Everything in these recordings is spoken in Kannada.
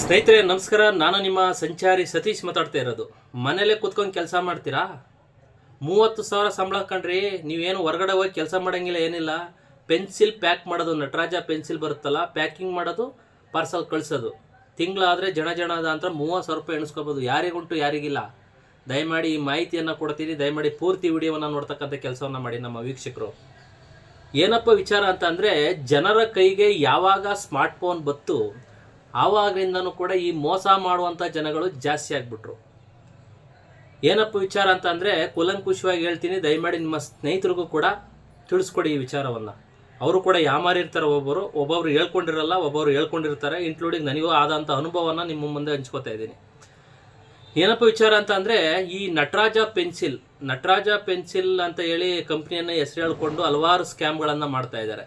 ಸ್ನೇಹಿತರೆ, ನಮಸ್ಕಾರ. ನಾನು ನಿಮ್ಮ ಸಂಚಾರಿ ಸತೀಶ್ ಮಾತಾಡ್ತಾ ಇರೋದು. ಮನೇಲೆ ಕೂತ್ಕೊಂಡು ಕೆಲಸ ಮಾಡ್ತೀರಾ? ಮೂವತ್ತು ಸಾವಿರ ಸಂಬಳ ಕಂಡ್ರಿ ನೀವೇನು ಹೊರಗಡೆ ಹೋಗಿ ಕೆಲಸ ಮಾಡೋಂಗಿಲ್ಲ, ಏನಿಲ್ಲ. ಪೆನ್ಸಿಲ್ ಪ್ಯಾಕ್ ಮಾಡೋದು, ನಟರಾಜ ಪೆನ್ಸಿಲ್ ಬರುತ್ತಲ್ಲ, ಪ್ಯಾಕಿಂಗ್ ಮಾಡೋದು ಪಾರ್ಸಲ್ ಕಳಿಸೋದು. ತಿಂಗಳಾದರೆ ಜನ ಜನ ಅದ ಅಂತ ಮೂವತ್ತು ಸಾವಿರ ರೂಪಾಯಿ ಎಣಿಸ್ಕೋಬೋದು. ಯಾರಿಗುಂಟು, ಯಾರಿಗಿಲ್ಲ. ದಯಮಾಡಿ ಈ ಮಾಹಿತಿಯನ್ನು ಕೊಡ್ತೀನಿ. ದಯಮಾಡಿ ಪೂರ್ತಿ ವಿಡಿಯೋವನ್ನು ನೋಡ್ತಕ್ಕಂಥ ಕೆಲಸವನ್ನು ಮಾಡಿ ನಮ್ಮ ವೀಕ್ಷಕರು. ಏನಪ್ಪ ವಿಚಾರ ಅಂತ ಅಂದರೆ ಜನರ ಕೈಗೆ ಯಾವಾಗ ಸ್ಮಾರ್ಟ್ ಫೋನ್ ಬತ್ತು ಆವಾಗಲಿಂದನೂ ಕೂಡ ಈ ಮೋಸ ಮಾಡುವಂಥ ಜನಗಳು ಜಾಸ್ತಿ ಆಗಿಬಿಟ್ರು. ಏನಪ್ಪ ವಿಚಾರ ಅಂತ ಅಂದರೆ ಕುಲಂಕುಷವಾಗಿ ಹೇಳ್ತೀನಿ, ದಯಮಾಡಿ ನಿಮ್ಮ ಸ್ನೇಹಿತರಿಗೂ ಕೂಡ ತಿಳಿಸ್ಕೊಡಿ ಈ ವಿಚಾರವನ್ನು. ಅವರು ಕೂಡ ಯಾಮಾರಿರ್ತಾರೆ ಒಬ್ಬರು, ಒಬ್ಬೊಬ್ರು ಹೇಳ್ಕೊಂಡಿರಲ್ಲ, ಒಬ್ಬೊಬ್ರು ಹೇಳ್ಕೊಂಡಿರ್ತಾರೆ ಇನ್ಕ್ಲೂಡಿಂಗ್ ನನಗೂ ಆದಂಥ ಅನುಭವನ ನಿಮ್ಮ ಮುಂದೆ ಹಂಚ್ಕೋತಾ ಇದ್ದೀನಿ. ಏನಪ್ಪ ವಿಚಾರ ಅಂತ ಅಂದರೆ ಈ ನಟರಾಜ ಪೆನ್ಸಿಲ್ ನಟರಾಜ ಪೆನ್ಸಿಲ್ ಅಂತ ಹೇಳಿ ಕಂಪ್ನಿಯನ್ನು ಹೆಸರು ಹೇಳ್ಕೊಂಡು ಹಲವಾರು ಸ್ಕ್ಯಾಮ್ಗಳನ್ನು ಮಾಡ್ತಾ ಇದ್ದಾರೆ.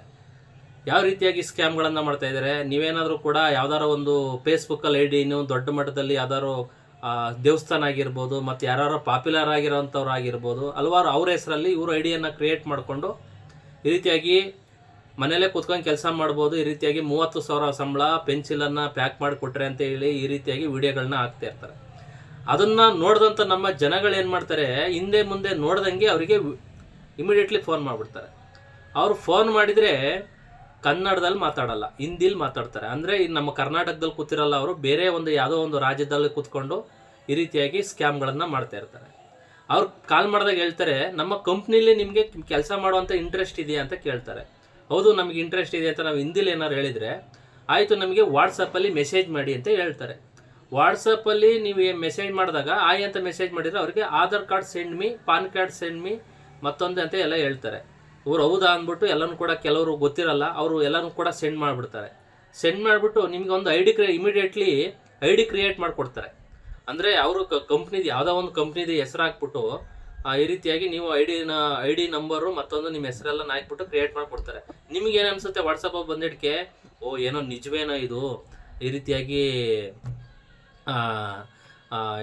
ಯಾವ ರೀತಿಯಾಗಿ ಸ್ಕ್ಯಾಮ್ಗಳನ್ನು ಮಾಡ್ತಾ ಇದ್ದಾರೆ? ನೀವೇನಾದರೂ ಕೂಡ ಯಾವ್ದಾರ ಒಂದು ಫೇಸ್ಬುಕ್ಕಲ್ಲಿ ಐ ಡಿನು ದೊಡ್ಡ ಮಟ್ಟದಲ್ಲಿ ಯಾವ್ದಾದ್ರು ದೇವಸ್ಥಾನ ಆಗಿರ್ಬೋದು, ಮತ್ತು ಯಾರು ಪಾಪ್ಯುಲರ್ ಆಗಿರೋಂಥವ್ರು ಆಗಿರ್ಬೋದು ಹಲವಾರು ಅವ್ರ ಹೆಸರಲ್ಲಿ ಇವರು ಐ ಡಿಯನ್ನು ಕ್ರಿಯೇಟ್ ಮಾಡಿಕೊಂಡು ಈ ರೀತಿಯಾಗಿ ಮನೇಲೇ ಕೂತ್ಕೊಂಡು ಕೆಲಸ ಮಾಡ್ಬೋದು, ಈ ರೀತಿಯಾಗಿ ಮೂವತ್ತು ಸಾವಿರ ಸಂಬಳ ಪೆನ್ಸಿಲನ್ನು ಪ್ಯಾಕ್ ಮಾಡಿ ಕೊಟ್ರೆ ಅಂತ ಹೇಳಿ ಈ ರೀತಿಯಾಗಿ ವಿಡಿಯೋಗಳನ್ನ ಹಾಕ್ತಾ ಇರ್ತಾರೆ. ಅದನ್ನು ನೋಡಿದಂಥ ನಮ್ಮ ಜನಗಳು ಏನು ಮಾಡ್ತಾರೆ? ಹಿಂದೆ ಮುಂದೆ ನೋಡ್ದಂಗೆ ಅವರಿಗೆ ಇಮಿಡಿಯೇಟ್ಲಿ ಫೋನ್ ಮಾಡಿಬಿಡ್ತಾರೆ. ಅವರು ಫೋನ್ ಮಾಡಿದರೆ ಕನ್ನಡದಲ್ಲಿ ಮಾತಾಡಲ್ಲ, ಹಿಂದಿಲಿ ಮಾತಾಡ್ತಾರೆ. ಅಂದರೆ ನಮ್ಮ ಕರ್ನಾಟಕದಲ್ಲಿ ಕೂತಿರಲ್ಲ ಅವರು, ಬೇರೆ ಒಂದು ಯಾವುದೋ ಒಂದು ರಾಜ್ಯದಲ್ಲಿ ಕೂತ್ಕೊಂಡು ಈ ರೀತಿಯಾಗಿ ಸ್ಕ್ಯಾಮ್ಗಳನ್ನು ಮಾಡ್ತಾ ಇರ್ತಾರೆ. ಅವ್ರು ಕಾಲ್ ಮಾಡಿದಾಗ ಹೇಳ್ತಾರೆ, ನಮ್ಮ ಕಂಪ್ನಿಲಿ ನಿಮಗೆ ಕೆಲಸ ಮಾಡುವಂಥ ಇಂಟ್ರೆಸ್ಟ್ ಇದೆಯಾ ಅಂತ ಕೇಳ್ತಾರೆ. ಹೌದು, ನಮಗೆ ಇಂಟ್ರೆಸ್ಟ್ ಇದೆ ಅಂತ ನಾವು ಹಿಂದಿಲಿ ಏನಾರು ಹೇಳಿದರೆ, ಆಯಿತು ನಮಗೆ ವಾಟ್ಸಪ್ಪಲ್ಲಿ ಮೆಸೇಜ್ ಮಾಡಿ ಅಂತ ಹೇಳ್ತಾರೆ. ವಾಟ್ಸಪ್ಪಲ್ಲಿ ನೀವು ಮೆಸೇಜ್ ಮಾಡಿದಾಗ, ಆಯ್ ಅಂತ ಮೆಸೇಜ್ ಮಾಡಿದರೆ ಅವರಿಗೆ Aadhaar card send me PAN card send me ಮತ್ತೊಂದು ಅಂತ ಎಲ್ಲ ಹೇಳ್ತಾರೆ. ಇವ್ರು ಹೌದಾ ಅಂದ್ಬಿಟ್ಟು ಎಲ್ಲನೂ ಕೂಡ ಕೆಲವರು ಗೊತ್ತಿರಲ್ಲ, ಅವರು ಎಲ್ಲನೂ ಕೂಡ ಸೆಂಡ್ ಮಾಡಿಬಿಡ್ತಾರೆ. ಸೆಂಡ್ ಮಾಡಿಬಿಟ್ಟು ನಿಮಗೆ ಒಂದು I D create immediately I D create ಮಾಡಿಕೊಡ್ತಾರೆ. ಅಂದರೆ ಅವರು ಕಂಪ್ನಿದು ಯಾವುದೋ ಒಂದು ಕಂಪ್ನಿದು ಹೆಸರು ಹಾಕ್ಬಿಟ್ಟು ಈ ರೀತಿಯಾಗಿ ನೀವು ಐ ಡಿನ ಐ ಡಿ ನಂಬರು ಮತ್ತೊಂದು ನಿಮ್ಮ ಹೆಸರೆಲ್ಲ ಹಾಕ್ಬಿಟ್ಟು ಕ್ರಿಯೇಟ್ ಮಾಡಿಕೊಡ್ತಾರೆ. ನಿಮ್ಗೆ ಏನು ಅನಿಸುತ್ತೆ ವಾಟ್ಸಪ್ಪಲ್ಲಿ ಬಂದಿದ್ದಕ್ಕೆ? ಓ, ಏನೋ ನಿಜವೇನೋ ಇದು. ಈ ರೀತಿಯಾಗಿ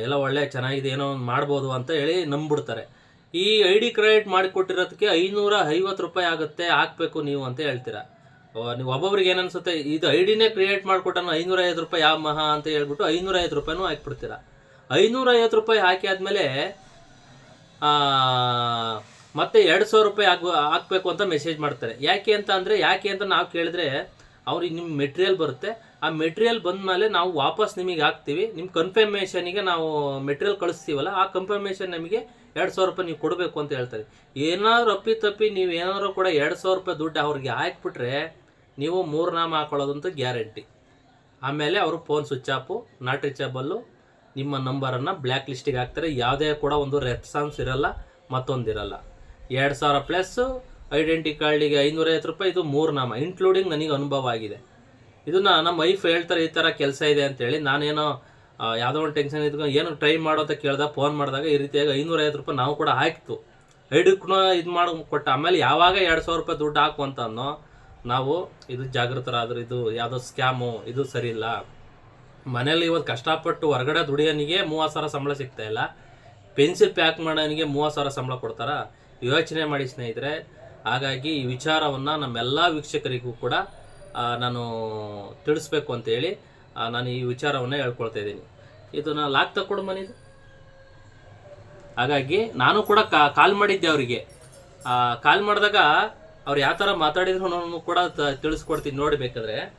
ಎಲ್ಲ ಒಳ್ಳೆ ಚೆನ್ನಾಗಿದೆ, ಏನೋ ಒಂದು ಮಾಡ್ಬೋದು ಅಂತ ಹೇಳಿ ನಂಬಿಬಿಡ್ತಾರೆ. ಈ ಐ ಡಿ ಕ್ರಿಯೇಟ್ ಮಾಡಿಕೊಟ್ಟಿರೋದಕ್ಕೆ ಐನೂರ ಐವತ್ತು ರೂಪಾಯಿ ಆಗುತ್ತೆ, ಹಾಕ್ಬೇಕು ನೀವು ಅಂತ ಹೇಳ್ತೀರಾ? ನೀವು ಒಬ್ಬೊಬ್ರಿಗೆ ಏನನ್ಸುತ್ತೆ, ಇದು ಐ ಡಿನೇ ಕ್ರಿಯೇಟ್ ಮಾಡಿಕೊಟ್ಟನು ಐನೂರ ಐವತ್ತು ರೂಪಾಯಿ ಯಾವ ಮಹಾ ಅಂತ ಹೇಳ್ಬಿಟ್ಟು ಐನೂರ ಐವತ್ತು ರೂಪಾಯಿನೂ ಹಾಕ್ಬಿಡ್ತೀರಾ? ಐನೂರ ಐವತ್ತು ರೂಪಾಯಿ ಹಾಕಿ ಆದಮೇಲೆ ಮತ್ತೆ ಎರಡು ಸಾವಿರ ರೂಪಾಯಿ ಆಗ, ಹಾಕಬೇಕು ಅಂತ ಮೆಸೇಜ್ ಮಾಡ್ತಾರೆ. ಯಾಕೆ ಅಂತ ಅಂದರೆ, ಯಾಕೆ ಅಂತ ನಾವು ಕೇಳಿದ್ರೆ, ಅವ್ರಿಗೆ ನಿಮ್ಮ ಮೆಟೀರಿಯಲ್ ಬರುತ್ತೆ ಆ ಮೆಟೀರಿಯಲ್ ಬಂದಮೇಲೆ ನಾವು ವಾಪಸ್ ನಿಮಗೆ ಹಾಕ್ತೀವಿ. ನಿಮ್ಮ ಕನ್ಫರ್ಮೇಷನಿಗೆ ನಾವು ಮೆಟೀರಿಯಲ್ ಕಳಿಸ್ತೀವಲ್ಲ, ಆ ಕನ್ಫರ್ಮೇಷನ್ ನಮಗೆ ಎರಡು ಸಾವಿರ ರೂಪಾಯಿ ನೀವು ಕೊಡಬೇಕು ಅಂತ ಹೇಳ್ತಾರೆ. ಏನಾದ್ರು ಅಪ್ಪಿ ತಪ್ಪಿ ನೀವು ಏನಾದ್ರು ಕೂಡ ಎರಡು ಸಾವಿರ ರೂಪಾಯಿ ದುಡ್ಡು ಅವ್ರಿಗೆ ಹಾಕ್ಬಿಟ್ರೆ ನೀವು ಮೂರು ನಾಮ ಹಾಕೊಳ್ಳೋದಂತೂ ಗ್ಯಾರಂಟಿ. ಆಮೇಲೆ ಅವರು phone switch off not reachable ನಿಮ್ಮ ನಂಬರನ್ನು ಬ್ಲ್ಯಾಕ್ ಲಿಸ್ಟಿಗೆ ಹಾಕ್ತಾರೆ. ಯಾವುದೇ ಕೂಡ ಒಂದು ರೆಸ್ಪಾನ್ಸ್ ಇರಲ್ಲ ಮತ್ತೊಂದಿರಲ್ಲ ಎರಡು ಸಾವಿರ ಪ್ಲಸ್ಸು ಐಡೆಂಟಿ ಕಾರ್ಡಿಗೆ ಐನೂರೈವತ್ತು ರೂಪಾಯಿ, ಇದು ಮೂರು ನಾಮ ಇನ್ಕ್ಲೂಡಿಂಗ್ ನನಗೆ ಅನುಭವ ಆಗಿದೆ. ಇದನ್ನ ನಮ್ಮ ವೈಫ್ ಹೇಳ್ತಾರೆ ಈ ಥರ ಕೆಲಸ ಇದೆ ಅಂತೇಳಿ. ನಾನೇನೋ ಯಾವುದೋ ಒಂದು ಟೆನ್ಷನ್ ಇದ್ಕೊಂಡು ಏನು ಟ್ರೈ ಮಾಡೋ ಅಂತ ಕೇಳ್ದಾಗ ಫೋನ್ ಮಾಡಿದಾಗ ಈ ರೀತಿಯಾಗಿ ಐನೂರೈವತ್ತು ರೂಪಾಯಿ ನಾವು ಕೂಡ ಹಾಕ್ತು ಐಡಕ್ಕೂ ಇದು ಮಾಡಿ ಕೊಟ್ಟ. ಆಮೇಲೆ ಯಾವಾಗ ಎರಡು ಸಾವಿರ ರೂಪಾಯಿ ದುಡ್ಡು ಹಾಕು ಅನ್ನೋ ನಾವು ಇದು ಜಾಗೃತರಾದ್ರೆ, ಇದು ಯಾವುದೋ ಸ್ಕ್ಯಾಮು ಇದು ಸರಿ ಇಲ್ಲ. ಮನೇಲಿ ಇವತ್ತು ಕಷ್ಟಪಟ್ಟು ಹೊರಗಡೆ ದುಡಿಯೋನಿಗೆ ಮೂವತ್ತು ಸಾವಿರ ಸಂಬಳ ಸಿಗ್ತಾ ಇಲ್ಲ. ಪೆನ್ಸಿಲ್ ಪ್ಯಾಕ್ ಮಾಡೋನಿಗೆ ಮೂವತ್ತು ಸಾವಿರ ಸಂಬಳ ಕೊಡ್ತಾರ. ಯೋಚನೆ ಮಾಡಿ ಸ್ನೇಹಿತರೆ, ಹಾಗಾಗಿ ಈ ವಿಚಾರವನ್ನು ನಮ್ಮೆಲ್ಲ ವೀಕ್ಷಕರಿಗೂ ಕೂಡ ನಾನು ತಿಳಿಸ್ಬೇಕು ಅಂತೇಳಿ ನಾನು ಈ ವಿಚಾರವನ್ನು ಹೇಳ್ಕೊಳ್ತಾ ಇದ್ದೀನಿ. ಇದು ನಾನು ಲಾಕ್ ತಕ್ಕೊಡು ಮನೇದು ಹಾಗಾಗಿ ನಾನು ಕೂಡ ಕಾ- ಕಾಲ್ ಮಾಡಿದ್ದೆ ಅವರಿಗೆ. ಕಾಲ್ ಮಾಡಿದಾಗ ಅವ್ರು ಯಾವ ಥರ ಮಾತಾಡಿದ್ರು ನಾನು ಕೂಡ ತಿಳಿಸ್ಕೊಡ್ತೀನಿ ನೋಡಿ ಬೇಕಾದ್ರೆ.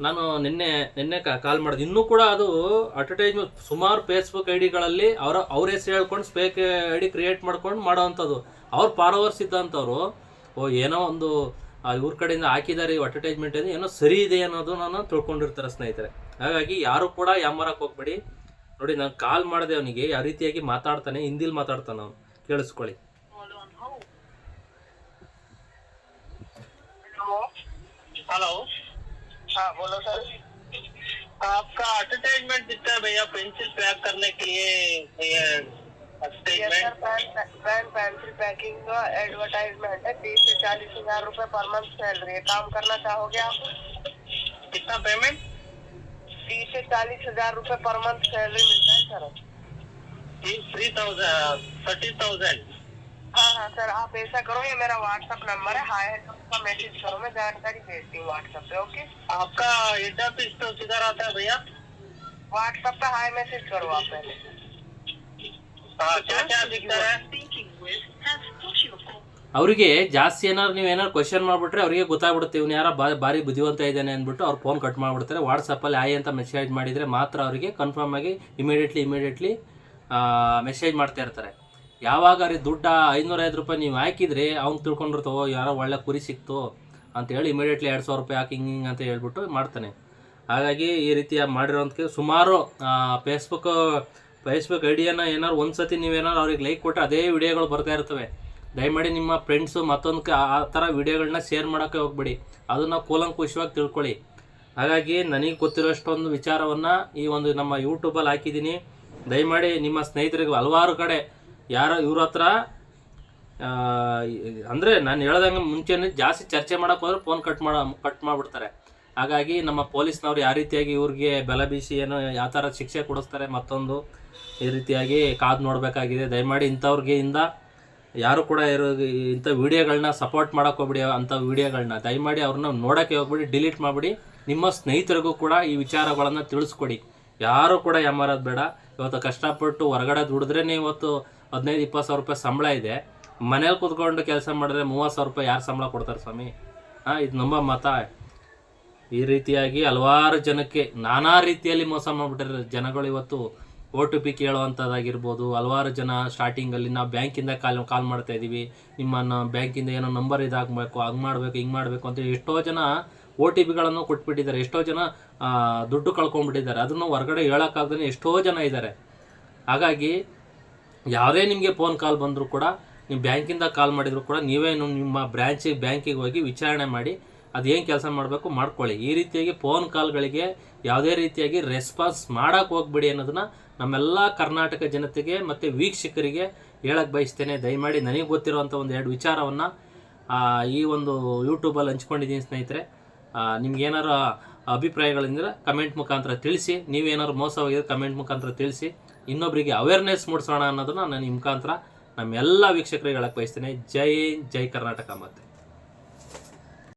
ನಾನು ನಿನ್ನೆ ನಿನ್ನೆ ಕಾಲ್ ಮಾಡಿದೆ. ಇನ್ನೂ ಕೂಡ ಅದು ಅಡ್ವರ್ಟೈಸ್ಮೆಂಟ್ ಸುಮಾರು ಫೇಸ್ಬುಕ್ ಐ ಡಿಗಳಲ್ಲಿ ಅವರ, ಅವ್ರ ಹೆಸರು ಹೇಳ್ಕೊಂಡು ಸ್ಪೇಕ್ ಐ ಡಿ ಕ್ರಿಯೇಟ್ ಮಾಡ್ಕೊಂಡು ಮಾಡೋವಂಥದ್ದು ಅವ್ರು ಫಾಲೋವರ್ಸ್ ಇದ್ದಂಥವ್ರು, ಓ, ಏನೋ ಒಂದು ಇವ್ರ ಕಡೆಯಿಂದ ಹಾಕಿದ್ದಾರೆ ಈ ಅಡ್ವರ್ಟೈಸ್ಮೆಂಟ್ ಇದೆ ಏನೋ ಸರಿ ಇದೆ ಅನ್ನೋದು ನಾನು ತಿಳ್ಕೊಂಡಿರ್ತಾರೆ ಸ್ನೇಹಿತರೆ ಹಾಗಾಗಿ ಯಾರು ಕೂಡ ಯಾಮರಕ್ಕೆ ಹೋಗ್ಬೇಡಿ ನೋಡಿ ನಾನು ಕಾಲ್ ಮಾಡಿದೆ ಅವನಿಗೆ ಯಾವ ರೀತಿಯಾಗಿ ಮಾತಾಡ್ತಾನೆ ಹಿಂದಿಲಿ ಮಾತಾಡ್ತಾನೆ ಅವನು ಕೇಳಿಸ್ಕೊಳ್ಳಿ हेलो हेलो हाँ बोलो सर आपका एडवर्टाइजमेंट दिखता है भैया पेंसिल पैक करने के लिए ये statement pen pencil packing का एडवर्टाइजमेंट है तीस से चालीस हज़ार रूपए पर मंथ सैलरी है। काम करना चाहोगे आप? कितना पेमेंट तीस से चालीस हज़ार रूपए पर मंथ सैलरी मिलता है sir three thousand thirty thousand हाँ हाँ सर आप ऐसा करो ये मेरा व्हाट्सएप नंबर है। हाय है का मैसेज करो मैं जानकारी भेजती हूँ व्हाट्सएप पे ओके आपका हेड ऑफ़िस तो किधर आता है भैया? व्हाट्सएप पे हाई मैसेज करो आप पहले। ಅವರಿಗೆ ಜಾಸ್ತಿ ಏನಾರು ನೀವು ಏನಾರು ಕ್ವಶನ್ ಮಾಡ್ಬಿಟ್ರೆ ಅವರಿಗೆ ಗೊತ್ತಾಗ್ಬಿಡುತ್ತೆ ಇವ್ನು ಯಾರ ಬಾ ಭಾರಿ ಬುದ್ಧಿವಂತ ಇದ್ದಾನೆ ಅಂದ್ಬಿಟ್ಟು ಅವ್ರು ಫೋನ್ ಕಟ್ ಮಾಡಿಬಿಡ್ತಾರೆ. ವಾಟ್ಸಪ್ಪಲ್ಲಿ ಆಯ್ ಅಂತ ಮೆಸೇಜ್ ಮಾಡಿದರೆ ಮಾತ್ರ ಅವರಿಗೆ ಕನ್ಫರ್ಮ್ ಆಗಿ ಇಮಿಡಿಯೇಟ್ಲಿ ಇಮಿಡಿಯೇಟ್ಲಿ ಮೆಸೇಜ್ ಮಾಡ್ತಾ ಇರ್ತಾರೆ. ಯಾವಾಗ ಅವ್ರಿಗೆ ದುಡ್ಡು ಐನೂರೈದು ರೂಪಾಯಿ ನೀವು ಹಾಕಿದ್ರೆ ಅವ್ನು ತಿಳ್ಕೊಂಡಿರ್ತವೋ ಯಾರೋ ಒಳ್ಳೆ ಕುರಿ ಸಿಕ್ತು ಅಂತೇಳಿ ಇಮಿಡಿಯೇಟ್ಲಿ ಎರಡು ಸಾವಿರ ರೂಪಾಯಿ ಹಾಕಿ ಹಿಂಗೆ ಹಿಂಗೆ ಅಂತ ಹೇಳ್ಬಿಟ್ಟು ಮಾಡ್ತಾನೆ. ಹಾಗಾಗಿ ಈ ರೀತಿಯ ಮಾಡಿರೋಂಥ ಸುಮಾರು ಫೇಸ್ಬುಕ್ ಫೇಸ್ಬುಕ್ ಐಡಿಯನ್ನು ಏನಾದ್ರು ಒಂದು ಸತಿ ನೀವೇನಾದ್ರು ಅವ್ರಿಗೆ ಲೈಕ್ ಕೊಟ್ಟರೆ ಅದೇ ವಿಡಿಯೋಗಳು ಬರ್ತಾ ಇರ್ತವೆ. ದಯಮಾಡಿ ನಿಮ್ಮ ಫ್ರೆಂಡ್ಸು ಮತ್ತೊಂದು ಆ ಥರ ವಿಡಿಯೋಗಳನ್ನ ಶೇರ್ ಮಾಡೋಕ್ಕೆ ಹೋಗ್ಬೇಡಿ. ಅದನ್ನು ಕೂಲಂಕುಷವಾಗಿ ತಿಳ್ಕೊಳ್ಳಿ. ಹಾಗಾಗಿ ನನಗೆ ಗೊತ್ತಿರೋಷ್ಟೊಂದು ವಿಚಾರವನ್ನು ಈ ಒಂದು ನಮ್ಮ ಯೂಟ್ಯೂಬಲ್ಲಿ ಹಾಕಿದ್ದೀನಿ. ದಯಮಾಡಿ ನಿಮ್ಮ ಸ್ನೇಹಿತರಿಗೆ ಹಲವಾರು ಕಡೆ ಯಾರೋ ಇವ್ರ ಹತ್ರ ಅಂದರೆ ಅಂದ್ರೆ ನಾನು ಹೇಳ್ದಂಗೆ ಮುಂಚೆನೇ ಜಾಸ್ತಿ ಚರ್ಚೆ ಮಾಡೋಕ್ಕೋದ್ರೆ ಫೋನ್ ಕಟ್ ಮಾಡೋ ಕಟ್ ಮಾಡಿಬಿಡ್ತಾರೆ. ಹಾಗಾಗಿ ನಮ್ಮ ಪೊಲೀಸ್ನವ್ರು ಯಾವ ರೀತಿಯಾಗಿ ಇವ್ರಿಗೆ ಬೆಲೆ ಬೀಸಿ ಏನೋ ಯಾವ ಥರ ಶಿಕ್ಷೆ ಕೊಡಿಸ್ತಾರೆ ಮತ್ತೊಂದು ಈ ರೀತಿಯಾಗಿ ಕಾದು ನೋಡಬೇಕಾಗಿದೆ. ದಯಮಾಡಿ ಇಂಥವ್ರಿಗೆ ಇಂದ ಯಾರು ಕೂಡ ಇರೋ ಇಂಥ ವೀಡಿಯೋಗಳನ್ನ ಸಪೋರ್ಟ್ ಮಾಡೋಕೆ ಹೋಗ್ಬಿಡಿ ಅಂಥ ವೀಡಿಯೋಗಳನ್ನ ದಯಮಾಡಿ ಅವ್ರನ್ನ ನೋಡೋಕ್ಕೆ ಹೋಗ್ಬಿಡಿ, ಡಿಲೀಟ್ ಮಾಡಿಬಿಡಿ. ನಿಮ್ಮ ಸ್ನೇಹಿತರಿಗೂ ಕೂಡ ಈ ವಿಚಾರಗಳನ್ನು ತಿಳಿಸ್ಕೊಡಿ. ಯಾರು ಕೂಡ ಯಾಮಾರೋದು ಬೇಡ. ಇವತ್ತು ಕಷ್ಟಪಟ್ಟು ಹೊರಗಡೆ ದುಡಿದ್ರೇ ಇವತ್ತು ಹದಿನೈದು, ಇಪ್ಪತ್ತು ಸಾವಿರ ರೂಪಾಯಿ ಸಂಬಳ ಇದೆ. ಮನೇಲಿ ಕೂತ್ಕೊಂಡು ಕೆಲಸ ಮಾಡಿದ್ರೆ ಮೂವತ್ತು ಸಾವಿರ ರೂಪಾಯಿ ಯಾರು ಸಂಬಳ ಕೊಡ್ತಾರೆ ಸ್ವಾಮಿ? ಹಾಂ, ಇದು ನಮ್ಮ ಮತ. ಈ ರೀತಿಯಾಗಿ ಹಲವಾರು ಜನಕ್ಕೆ ನಾನಾ ರೀತಿಯಲ್ಲಿ ಮೋಸ ಮಾಡಿಬಿಟ್ಟಿರೋ ಜನಗಳು ಇವತ್ತು ಓ ಟಿ ಪಿ ಕೇಳುವಂಥದ್ದಾಗಿರ್ಬೋದು ಹಲವಾರು ಜನ ಸ್ಟಾರ್ಟಿಂಗಲ್ಲಿ ನಾವು ಬ್ಯಾಂಕಿಂದ ಕಾಲ್ ಕಾಲ್ ಮಾಡ್ತಾ ಇದ್ದೀವಿ. ನಿಮ್ಮನ್ನು ಬ್ಯಾಂಕಿಂದ ಏನೋ ನಂಬರ್ ಇದಾಗಬೇಕು, ಹಂಗೆ ಮಾಡಬೇಕು, ಹಿಂಗೆ ಮಾಡಬೇಕು ಅಂತ ಎಷ್ಟೋ ಜನ ಒ ಟಿ ಪಿಗಳನ್ನು ಕೊಟ್ಬಿಟ್ಟಿದ್ದಾರೆ. ಎಷ್ಟೋ ಜನ ದುಡ್ಡು ಕಳ್ಕೊಂಡ್ಬಿಟ್ಟಿದ್ದಾರೆ. ಅದನ್ನು ಹೊರಗಡೆ ಹೇಳೋಕ್ಕಾಗ್ದೇ ಎಷ್ಟೋ ಜನ ಇದ್ದಾರೆ. ಹಾಗಾಗಿ ಯಾವುದೇ ನಿಮಗೆ ಫೋನ್ ಕಾಲ್ ಬಂದರೂ ಕೂಡ, ನೀವು ಬ್ಯಾಂಕಿಂದ ಕಾಲ್ ಮಾಡಿದರೂ ಕೂಡ ನೀವೇನು ನಿಮ್ಮ ಬ್ರ್ಯಾಂಚಿಗೆ ಬ್ಯಾಂಕಿಗೆ ಹೋಗಿ ವಿಚಾರಣೆ ಮಾಡಿ ಅದೇನು ಕೆಲಸ ಮಾಡಬೇಕು ಮಾಡ್ಕೊಳ್ಳಿ. ಈ ರೀತಿಯಾಗಿ ಫೋನ್ ಕಾಲ್ಗಳಿಗೆ ಯಾವುದೇ ರೀತಿಯಾಗಿ ರೆಸ್ಪಾನ್ಸ್ ಮಾಡೋಕೆ ಹೋಗ್ಬಿಡಿ ಅನ್ನೋದನ್ನ ನಮ್ಮೆಲ್ಲ ಕರ್ನಾಟಕ ಜನತೆಗೆ ಮತ್ತು ವೀಕ್ಷಕರಿಗೆ ಹೇಳಕ್ಕೆ ಬಯಸ್ತೇನೆ. ದಯಮಾಡಿ ನನಗೆ ಗೊತ್ತಿರುವಂಥ ಒಂದು ಎರಡು ವಿಚಾರವನ್ನು ಈ ಒಂದು ಯೂಟ್ಯೂಬಲ್ಲಿ ಹಂಚ್ಕೊಂಡಿದ್ದೀನಿ ಸ್ನೇಹಿತರೆ. ನಿಮ್ಗೇನಾರು ಅಭಿಪ್ರಾಯಗಳಿಂದ ಕಮೆಂಟ್ ಮುಖಾಂತರ ತಿಳಿಸಿ. ನೀವೇನಾದ್ರು ಮೋಸವಾಗಿದ್ರೆ ಕಮೆಂಟ್ ಮುಖಾಂತರ ತಿಳಿಸಿ. ಇನ್ನೊಬ್ಬರಿಗೆ ಅವೇರ್ನೆಸ್ ಮೂಡಿಸೋಣ ಅನ್ನೋದನ್ನ ನಾನು ಈ ಮುಖಾಂತರ ನಮ್ಮೆಲ್ಲ ವೀಕ್ಷಕರಿಗೆ ಹೇಳಕ್ಕೆ ಬಯಸ್ತೇನೆ. ಜೈ ಜೈ ಕರ್ನಾಟಕ ಮತ್ತೆ